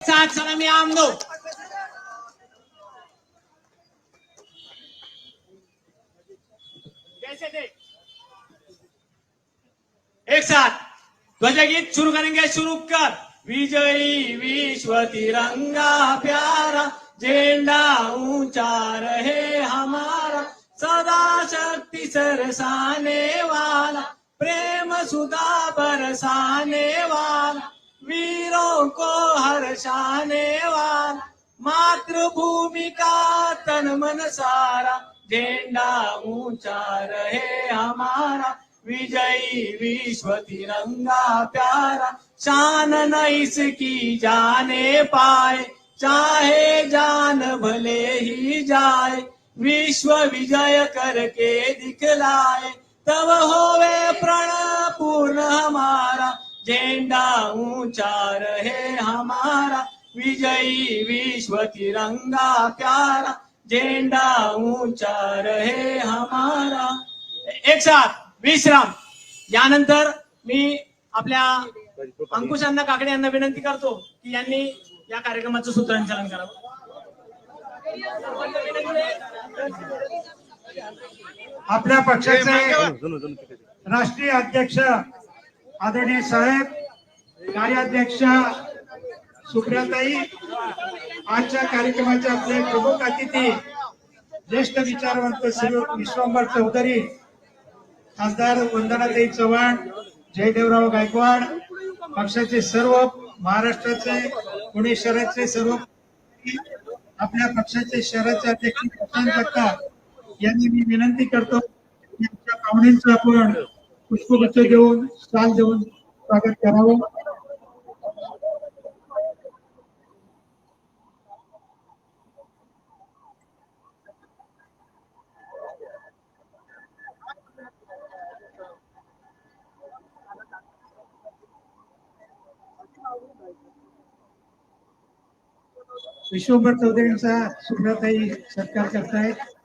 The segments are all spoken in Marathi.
साथ सलामी आम एक साथ ध्वज गीत शुरू करेंगे शुरू कर विजयी विश्व तिरंगा प्यारा झेंडा ऊंचा रहे हमारा सदा शक्ति सरसाने वाला प्रेम सुधा बरसाने वाला वीरों को हर्षाने वाला मातृभूमि का तन मन सारा झेंडा ऊंचा रहे हमारा विजयी विश्व तिरंगा प्यारा शान न इसकी जाने पाए चाहे जान भले ही जाए विश्व विजय करके दिखलाए तब होवे प्रण पूर्ण हमारा झेंडा ऊंचा रहे हमारा विजयी विश्व तिरंगा प्यारा। झेंडा ऊंचा रहे हमारा। एक साथ विश्राम। यानंतर मी आपल्या अंकुश अण्णा काकडे यांना विनंती करतो की यांनी या कार्यक्रमाचं सूत्रसंचालन करावं. आपल्या पक्षाचे राष्ट्रीय अध्यक्ष आदरणीय साहेब कार्याध्यक्ष सुप्रियाताई आजच्या कार्यक्रमाचे आपले प्रमुख अतिथी ज्येष्ठ विचारवंत श्री विश्वंभर चौधरी खासदार वंदनाताई चव्हाण जयदेवराव गायकवाड पक्षाचे सर्व महाराष्ट्राचे पुणे शहराचे सर्व आपल्या पक्षाचे शहराचे अध्यक्ष प्रशांत जगताप यांनी मी विनंती करतो की आमच्या पाहुण्यांचं आपण पुष्पगुच्छ देऊन स्टाल देऊन स्वागत करावं. विश्वभर चौधरींचा काही सत्कार करतायत.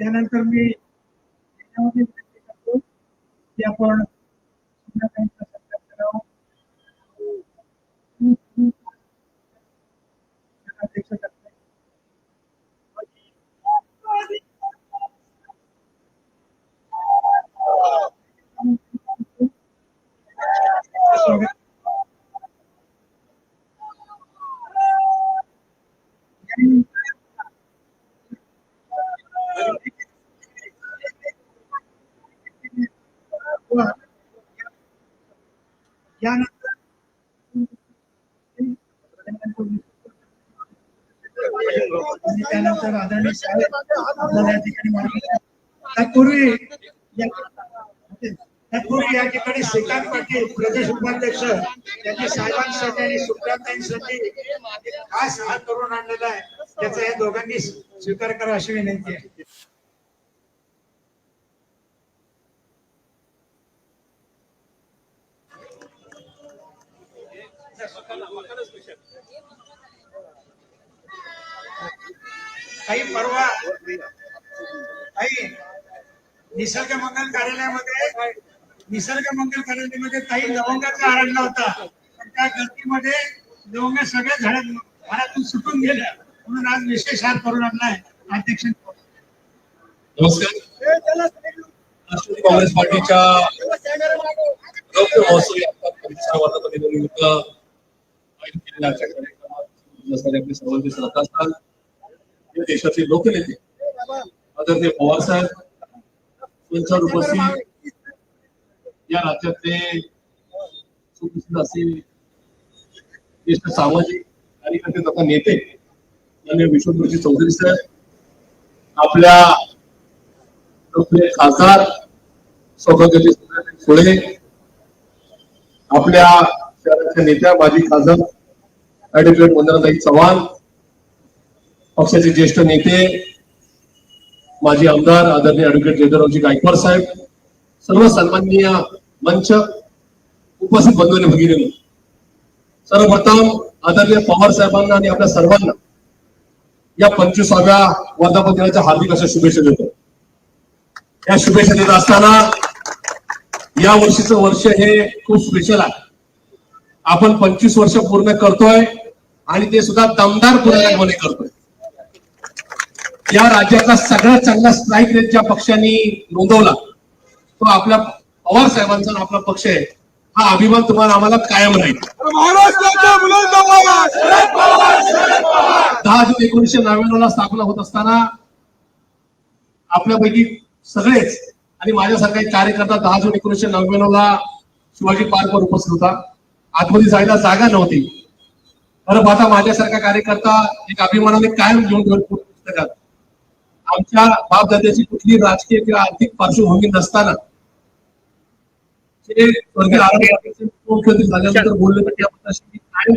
त्यानंतर मी याच्यामध्ये विनंती करतो की आपण सुप्रताईंचा सत्कार करावा अध्यक्ष करतायत. स्वागत यानंतर आणि त्यानंतर आदरणीय साहेब या ठिकाणी तत्पूर्वी या- तत्पूर्वी या ठिकाणी श्रीकांत पाटील प्रदेश उपाध्यक्ष त्यांनी साहेबांसाठी आणि सुप्रियाताईंसाठी खास हात करून आणलेला आहे त्याचा या दोघांनी स्वीकार करा अशी विनंती आहे काही परवा काही निसर्ग मंगल कार्यालयामध्ये निसर्ग मंगल कार्यालयामध्ये काही लवंगाचा हार होता. पण त्या गर्दीमध्ये लवंग सगळ्या झाडात घरातून सुटून गेल्या म्हणून आज विशेष हात करून आणलाय अध्यक्ष. नमस्कार. राष्ट्रवादी काँग्रेस पार्टीच्या रौप्य महोत्सव या परिसर वातावरणानिमित्त कार्यक्रमात आपले सर्वांचे श्रद्धास्थान या देशाचे लोकनेते आदरणीय पवारसाहेब साहेब उपस्थित या राज्यातले सुप्रसिद्ध असे ज्येष्ठ सामाजिक कार्यकर्ते तथा नेते माननीय विश्वगुरुजी चौधरी साहेब आपल्या आपले खासदार सौभाग्यवती सुप्रियाताई सुळे आपल्या शहराच्या नेत्या माजी खासदार ऍडव्होकेट वंदनाताई चव्हाण पक्षाचे ज्येष्ठ नेते माजी आमदार आदरणीय ऍडव्होकेट जयदरावजी गायकवाड साहेब सर्व सन्माननीय मंच उपस्थित बंधू आणि भगिनी सर्वप्रथम आदरणीय पवार साहेबांना आणि आपल्या सर्वांना या पंचवीसाव्या वर्धापन दिनाच्या हार्दिक अशा शुभेच्छा देतो. या शुभेच्छा देत असताना या वर्षीचं वर्ष हे खूप स्पेशल आहे. आपण पंचवीस वर्ष पूर्ण करतोय. आणि ते सुद्धा दमदार पूर्णपणे करतोय. या राज्याचा सगळ्यात चांगला स्ट्राईक रेट ज्या पक्षांनी नोंदवला तो आपल्या पवार साहेबांचा आपला पक्ष आहे. हा अभिमान तुम्हाला आम्हाला कायम राहील. दहा जून एकोणीसशे नव्याण्णव ला स्थापना होत असताना आपल्यापैकी सगळेच आणि माझ्यासारखा एक कार्यकर्ता दहा जून एकोणीसशे नव्याण्णव ला शिवाजी पार्कवर उपस्थित होता. आतमध्ये जायला जागा नव्हती. खरं पाहता माझ्यासारखा कार्यकर्ता एक अभिमानाने कायम घेऊन पुस्तकात आमच्या बापदाद्याची कुठली राजकीय किंवा आर्थिक पार्श्वभूमी नसताना ते स्वर्गीय मुख्यमंत्री झाल्यानंतर बोलले की कायम.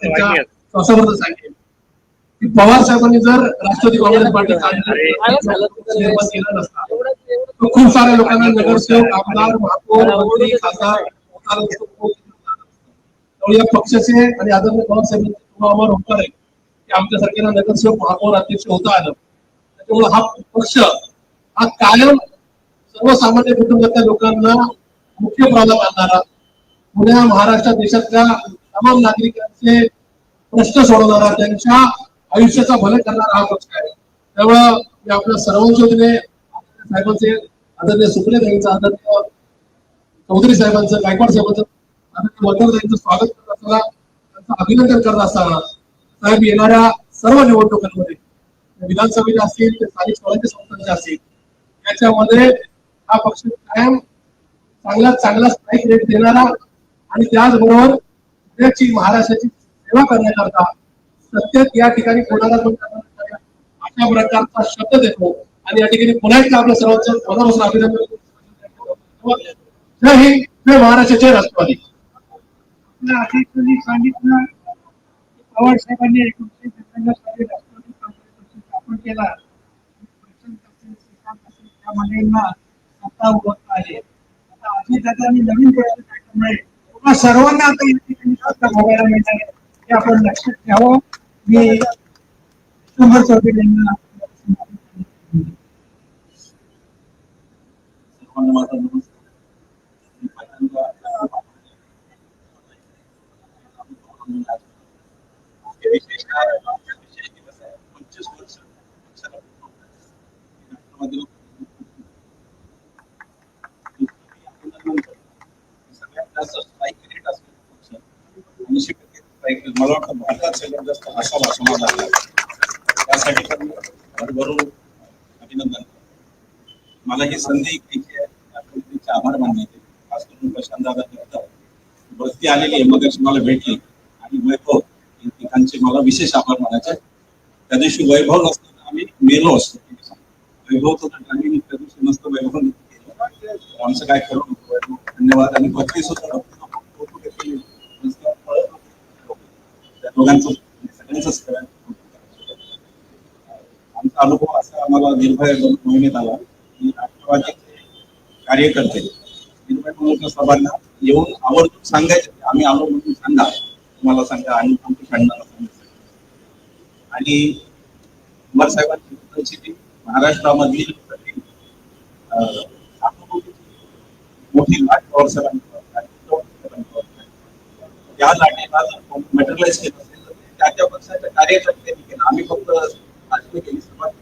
त्यांच्या सांगेल पवार साहेबांनी जर राष्ट्रवादी काँग्रेस पार्टी निर्माण केला नसता. खूप साऱ्या लोकांना नगरसेवक आमदार महापौर मंत्री खासदार त्यामुळे या पक्षाचे आणि आदरणीय पवार साहेबांचे आम्हाला होणार आहे की आमच्यासारख्यांना नगरसेवक महापौर अध्यक्ष होता आलं. त्याच्यामुळे हा पक्ष हा कायम सर्वसामान्य कुटुंबातल्या लोकांना मुख्य प्रवाहात आणणारा पुण्या महाराष्ट्र देशातल्या तमाम नागरिकांचे प्रश्न सोडवणारा त्यांच्या आयुष्याचा भले करणारा हा पक्ष आहे. त्यामुळं मी आपल्या सर्वांच्या वतीने साहेबांचे आदरणीय सुप्रिया यांचं आदरणीय चौधरी साहेबांचं गायकवाड साहेबांचं आदरणीय स्वागत करत असताना त्यांचं अभिनंदन करत असताना साहेब येणाऱ्या सर्व निवडणुकांमध्ये विधानसभेचे विधानसभेच्या असतील ते स्थानिक स्वराज्य संस्थांच्या असतील त्याच्यामध्ये हा पक्ष कायम चांगला चांगला स्ट्राईक रेट देणारा आणि त्याचबरोबर पुण्याची महाराष्ट्राची सेवा करण्याकरता सत्तेत या ठिकाणी कोणाला अशा प्रकारचा शब्द देतो. आणि या ठिकाणी पुन्हा एकदा आपल्या सर्वांचं मनापासून अभिनंदन जय हिंद जय महाराष्ट्र जय राष्ट्रवादी. अध्यक्षांनी सांगितलं. पवार साहेबांनी एकोणीसशे सत्त्याण्णव साली राष्ट्रवादी काँग्रेस स्थापन केला. त्या आता अजितदादांनी नवीन प्रश्न सर्वांना आता या ठिकाणी मिळणार आहे. हे आपण लक्षात घ्यावं मी शंभर चौधरी यांना सर्वांना माझा नमस्कार. मला वाटतं भारतात सगळ्यात जास्त असा त्यासाठी भरभरून अभिनंदन मला ही संधी आहे आभार मानायचे खास करून प्रशांत दादा बस्ती आलेली आहे. मग मला भेटली. ठिकाणचे मला विशेष आभार मानायचे त्या दिवशी वैभव नसताना आम्ही मेलो असतो. वैभव तर टायमिंग त्या दिवशी नसतं वैभव आमचं काय करू नव्हतं वैभव धन्यवाद. आणि पत्नी सुद्धा त्या दोघांचं सगळ्यांचंच खरं आमचा अनुभव असा आम्हाला निर्भय मोहिमेत आला. की राष्ट्रवादीचे कार्यकर्ते निर्भय सभांना येऊन आवडून सांगायचे. आम्ही आलो म्हणून सांगा तुम्हाला सांगा आणि की आणि कुमार साहेबांची परिस्थिती महाराष्ट्रामधली मोठी लाट पवार या लाटेला जर मेटरलाइज केलं असेल तर त्या त्या पक्षाच्या कार्यकर्त्यांनी केलं. आम्ही फक्त राजकीय केली. सर्वात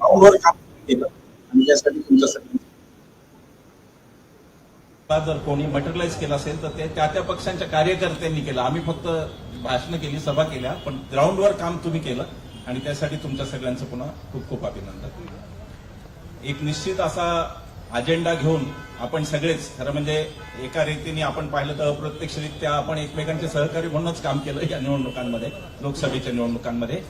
ग्राउंडवर काम केलं. आणि त्यासाठी तुमच्यासाठी ला जर कोणी मटेरियलाइज केलं असेल तर ते त्या त्या पक्षांच्या कार्यकर्त्यांनी केलं. आम्ही फक्त भाषणं केली सभा केल्या पण ग्राउंडवर काम तुम्ही केलं. आणि त्यासाठी तुमच्या सगळ्यांचं पुन्हा खूप खूप अभिनंदन. एक निश्चित असा अजेंडा घेऊन आपण सगळेच खरं म्हणजे एका रीतीने आपण पाहिलं तर अप्रत्यक्षरित्या आपण एकमेकांचे सहकारी म्हणूनच काम केलं या निवडणुकांमध्ये लोकसभेच्या निवडणुकांमध्ये.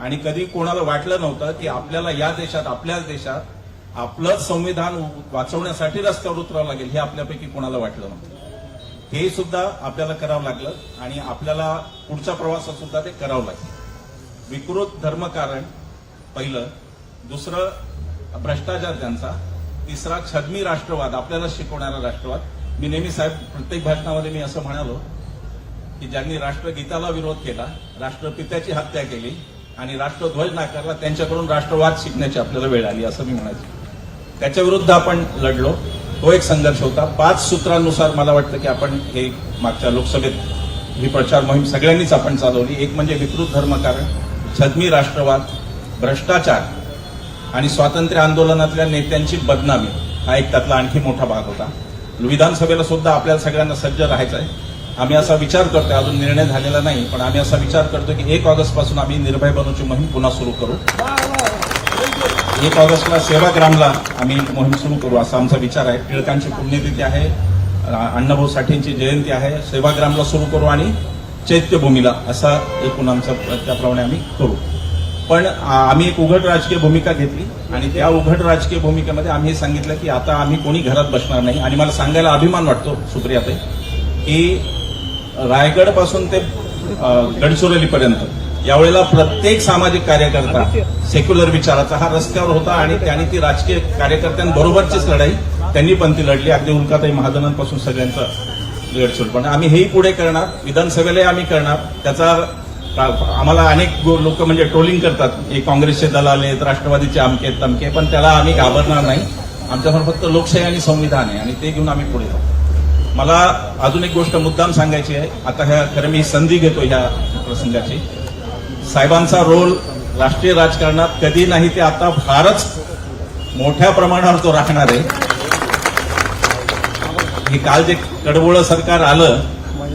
आणि कधी कोणाला वाटलं नव्हतं की आपल्याला या देशात आपल्याच देशात आपलं संविधान वाचवण्यासाठी रस्त्यावर उतरावं लागेल हे आपल्यापैकी कोणाला वाटलं नव्हतं. हे सुद्धा आपल्याला करावं लागलं आणि आपल्याला पुढचा प्रवासात सुद्धा ते करावं लागलं. विकृत धर्मकारण पहिलं. दुसरं भ्रष्टाचार त्यांचा. तिसरा छदमी राष्ट्रवाद आपल्याला शिकवणारा राष्ट्रवाद. मी नेहमी साहेब प्रत्येक भाषणामध्ये मी असं म्हणालो की ज्यांनी राष्ट्रगीताला विरोध केला राष्ट्रपित्याची हत्या केली आणि राष्ट्रध्वज नाकारला त्यांच्याकडून राष्ट्रवाद शिकण्याची आपल्याला वेळ आली असं मी म्हणायचं. त्याच्या विरुद्ध आपण लढलो. तो एक संघर्ष होता. पाच सूत्रांनुसार मला वाटतं की आपण हे मागच्या लोकसभेत ही प्रचार मोहीम सगळ्यांनीच आपण चालवली. एक म्हणजे विकृत धर्मकारण छदमी राष्ट्रवाद भ्रष्टाचार आणि स्वातंत्र्य आंदोलनातल्या नेत्यांची बदनामी हा एक त्यातला आणखी मोठा भाग होता. विधानसभेला सुद्धा आपल्याला सगळ्यांना सज्ज राहायचं आहे आम्ही असा विचार करतोय अजून निर्णय झालेला नाही पण आम्ही असा विचार करतो की एक ऑगस्टपासून आम्ही निर्भय बनूची मोहीम पुन्हा सुरू करू. एक ऑगस्टला सेवाग्रामला आम्ही मोहीम सुरू करू असा आमचा विचार आहे. टिळकांची पुण्यतिथी आहे अण्णाभाऊ साठेंची जयंती आहे. सेवाग्रामला सुरू करू आणि चैत्यभूमीला असा एकूण आमचा त्याप्रमाणे आम्ही करू. पण आम्ही एक उघड राजकीय भूमिका घेतली आणि त्या उघड राजकीय भूमिकेमध्ये आम्ही हे सांगितलं की आता आम्ही कोणी घरात बसणार नाही. आणि मला सांगायला अभिमान वाटतो सुप्रियाताई की रायगडपासून ते गडचिरोलीपर्यंत यावेळेला प्रत्येक सामाजिक कार्यकर्ता सेक्युलर विचाराचा हा रस्त्यावर होता आणि त्यांनी ती राजकीय कार्यकर्त्यांबरोबरचीच लढाई त्यांनी पण ती लढली. अगदी उल्काताई महाजनांपासून सगळ्यांचं गडचिरोली पण आम्ही हेही पुढे करणार. विधानसभेलाही आम्ही करणार. त्याचा आम्हाला अनेक लोक म्हणजे ट्रोलिंग करतात. हे काँग्रेसचे दलाल आहेत राष्ट्रवादीचे आमके तमके पण त्याला आम्ही घाबरणार नाही. आमच्यासमोर फक्त लोकशाही आणि संविधान आहे आणि ते घेऊन आम्ही पुढे जाऊ. मला अजून एक गोष्ट मुद्दाम सांगायची आहे. आता ह्या खरं मी संधी घेतो ह्या प्रसंगाची. साहेबांचा रोल राष्ट्रीय राजकारणात कधी नाही ते आता फारच मोठ्या प्रमाणावर तो राखणार आहे. हे काल जे कडवोळं सरकार आलं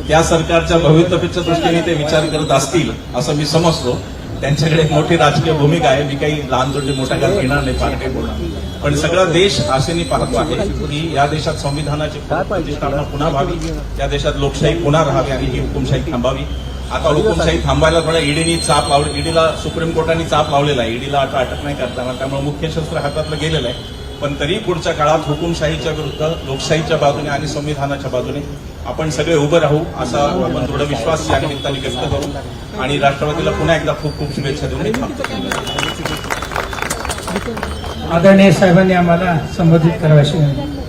त्या सरकारच्या भवितव्याच्या दृष्टीने ते विचार करत असतील असं मी समजतो. त्यांच्याकडे एक मोठी राजकीय भूमिका आहे. मी काही लहान तोटे मोठ्या घात घेणार नाही फार काही बोलणार. पण सगळा देश आशेने पाहतो आहे की या देशात संविधानाची प्रतिष्ठापना पुन्हा व्हावी. या देशात लोकशाही पुन्हा राहावी आणि ही हुकुमशाही थांबावी. आता हुकुमशाही थांबायला थोडा ईडीनी चाप लावली ईडीला सुप्रीम कोर्टाने चाप लावलेला आहे. ईडीला आता अटक नाही करताना त्यामुळे मुख्य शस्त्र हातातलं गेलेलं आहे. पण तरी पुढच्या काळात हुकुमशाहीच्या विरुद्ध लोकशाहीच्या बाजूने आणि संविधानाच्या बाजूने आपण सगळे उभं राहू असा आपण दृढ विश्वास या निमित्ताने व्यक्त करू आणि राष्ट्रवादीला पुन्हा एकदा खूप खूप शुभेच्छा देऊन. आदरणीय साहेबांनी आम्हाला संबोधित करावाशी विनंती.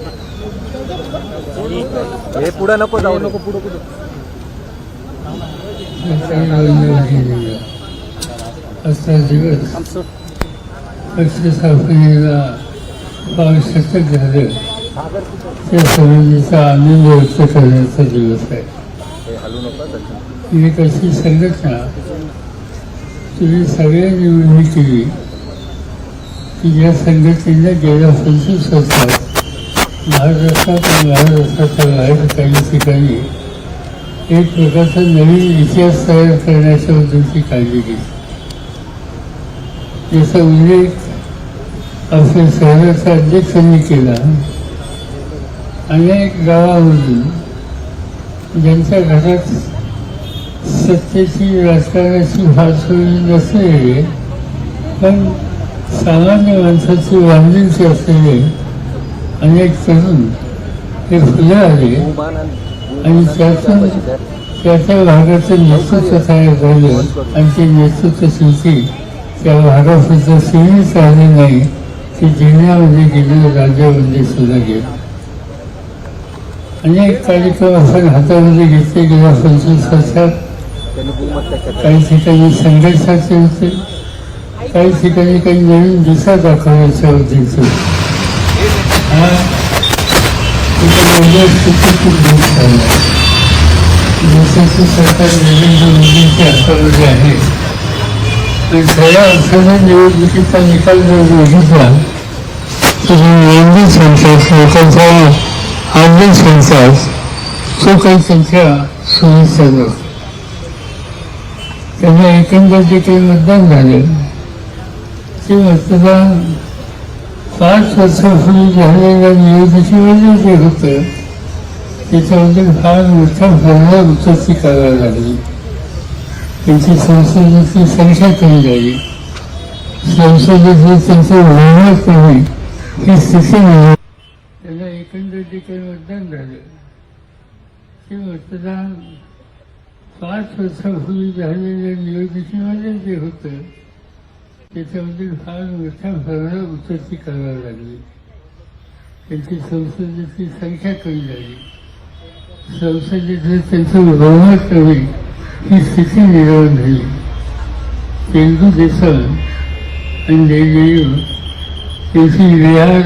आजचा दिवस पक्ष स्थापनेला आवश्यक झालं त्या समितीचा आनंद व्यक्त करण्याचा दिवस आहे ही एक अशी संघटना तुम्ही सगळ्यांनी उभी केली की या संघटनेला गेल्या पंचवीस वर्षात महाराष्ट्रात आणि महाराष्ट्राच्या बाहेर काही ठिकाणी एक प्रकारचा नवीन इतिहास तयार करण्याच्या बद्दलची काळजी घेतली याचा उल्लेख आपल्या शहराच्या अध्यक्षांनी केला अनेक गावामधून ज्यांच्या घरात सत्तेची राजकारणाची फारसोई नसलेली पण सामान्य माणसाची बांधिलकी असलेले अनेक तरुण हे फुले आले आणि त्यातून त्याच्या भागाचं नेतृत्व तयार झालं आणि ते नेतृत्व शेवटी त्या भागासुद्धा सीमित आले नाही. की जिल्ह्यामध्ये गेले राज्यामध्ये सुद्धा गेले. अनेक कार्यक्रम आपण हातामध्ये घेतले गेल्या पंचवीस वर्षात. काही ठिकाणी संघर्षाचे होते. काही ठिकाणी काही नवीन दिशा दाखवण्याच्या उद्देश होते. हा? एका देशाचे सरकार नरेंद्र मोदींच्या हातामध्ये आहे. आणि खऱ्या अर्थानं निवडणुकीचा निकाल जर बघितला तर एवढी संख्या लोकांचा त्यांना एकंदर जे काही मतदान झाले ते मतदान पाच वर्षापूर्वी झालेल्या निवडणुकीमध्ये जे होतं त्याच्यामध्ये फार मोठ्या प्रमाणात उत्पत्ती करावी लागली त्यांची संसदेची संख्या कमी झाली संसदेची त्यांचं बहुमत कमी त्याला एकंदर जे काही मतदान झालं. ते मतदान पाच वर्षापूर्वी झालेल्या निवडणुकीमध्ये जे होतं त्याच्यामध्ये फार मोठ्या प्रमाणात उतरती करावी लागली. त्यांची संसदेची संख्या कमी झाली. संसदेचं त्यांचं बहुमत कमी ही स्थिती निर्माण झाली. तेलगू देसाई आणि जयदेव येथील बिहार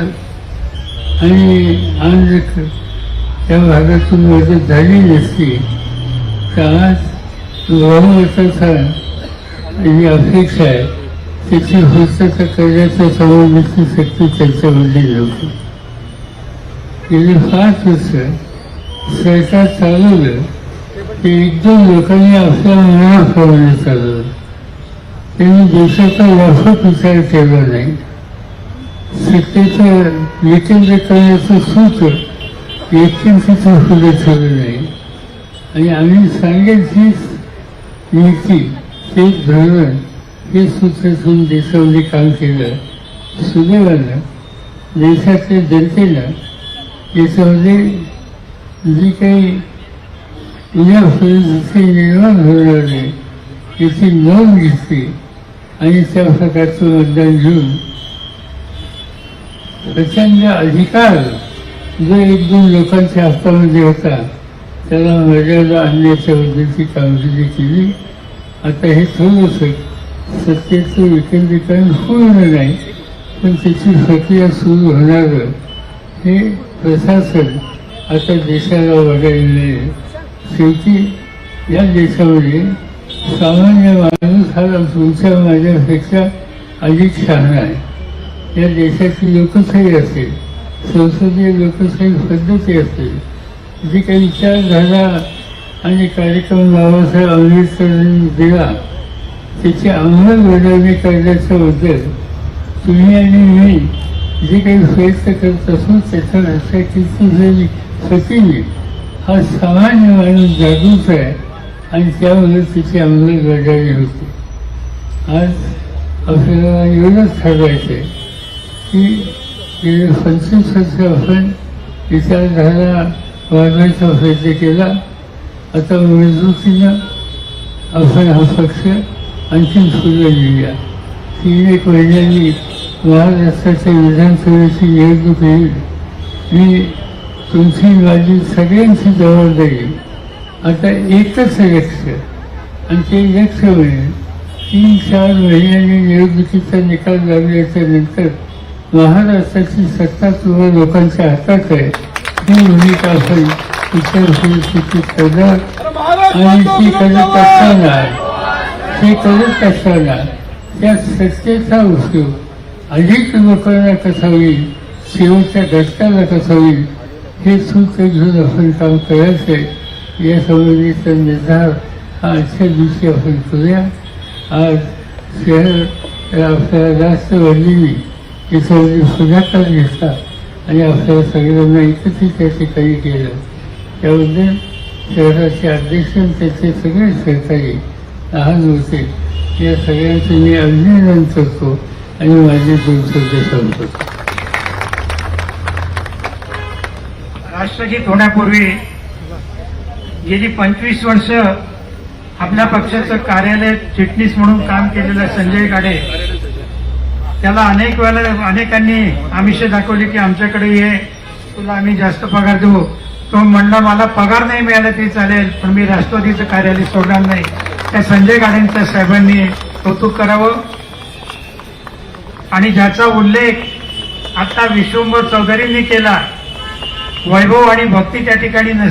आणि आंध्र या भागातून मदत झाली नसती. तर आज बहुमताचा जी अपेक्षा आहे. त्याची पूर्तता करण्याच्या संबंधीची शक्ती त्यांच्यामध्ये नव्हती. गेली पाच वर्ष सरकार चालवलं ते एकदम लोकांनी आपल्या मनाप्रमाणे चालवलं त्यांनी देशाचा व्यापक विचार केला नाही. सत्तेचं विकेंद्रीकरणाचं सूत्र व्यक्तींचं सुद्धा ठेवलं आहे आणि आम्ही सांगायची हीच नीती तेच धोरण हे सूत्र ठेवून देशामध्ये काम केलं. सुदैवानं देशातल्या जनतेला याच्यामध्ये जी काही उद्या निर्माण होणार आहे याची नोंद घेतली. आणि त्या प्रकारचं मतदान घेऊन प्रचंड अधिकार जो एक दोन लोकांच्या हातामध्ये होता त्याला मर्यादा आणण्याच्या पद्धती कामगिरी केली. आता हे थोडस सत्तेचं विकेंद्रीकरण पूर्ण नाही पण त्याची प्रक्रिया सुरू होणारं. हे प्रशासन आता देशाला वगैरे नाही. शेवटी या देशामध्ये सामान्य माणूस हा तुमच्या माझ्यापेक्षा अधिक शहाणा आहे. या देशाची लोकशाही असेल संसदीय लोकशाही पद्धती असेल जी काही विचारधारा आणि कार्यक्रम बाबासाहेब आंबेडकरांनी दिला त्याची अंमलबजावणी करण्याच्याबद्दल तुम्ही आणि मी जे काही प्रयत्न करत असू त्याच्या लक्षात झाली सतीने हा सामान्य माणूस जागृत आहे आणि त्यामुळे तिची अंमलबजावणी होते. आज आपल्याला एवढंच ठरवायचं आहे की पंचवीस वर्ष आपण झाला वाढवायचा प्रयत्न केला. आता मजबूतीनं आपण हा पक्ष आणखी पुढे लिहिला तीन एक महिन्यांनी महाराष्ट्राच्या विधानसभेची निवडणूक येईल. मी तुमची माझी सगळ्यांची जबाबदारी आता एकच लक्ष आणि ते लक्ष म्हणजे तीन चार महिन्यांनी निवडणुकीचा निकाल लागल्याच्या नंतर महाराष्ट्राची सत्ता तुम्हा लोकांच्या हातात आहे. ही भूमिका आपण इतर परिस्थितीत करणार आणि ती करत असताना हे करत असताना त्या सत्तेचा उपयोग अधिक लोकांना कसा होईल? शेवटच्या घटकाला कसा होईल? हे सूत्र घेऊन आपण काम करायचं आहे. या संबंधीचा निर्धार हा आजच्या दिवशी आपण करूया. आज शहर आपल्याला जास्त वाढलेली याच्यामध्ये पुढाकार दिसतात. आणि आपल्याला सगळ्यांना एकत्रित त्या ठिकाणी केलं. त्याबद्दल शहराचे अध्यक्ष त्याचे सगळे सहकारी लहान होते. या सगळ्यांचे मी अभिनंदन करतो आणि माझे दोन सांगतो. राष्ट्रगीत होण्यापूर्वी गेली पंचवीस वर्ष आपल्या पक्षाचं कार्यालय चिटणीस म्हणून काम केलेलं संजय गाडे त्याला अनेक वेळेला अनेकांनी आमिष दाखवली की आमच्याकडे ये तुला आम्ही जास्त पगार देऊ. तो म्हणला मला पगार नाही मिळाला तरी चालेल पण मी राष्ट्रवादीचं कार्यालय सोडणार नाही. त्या संजय गाडेंच्या साहेबांनी कौतुक करावं. आणि ज्याचा उल्लेख आता विश्वंभर चौधरींनी केला वैभव आणि भक्ती त्या ठिकाणी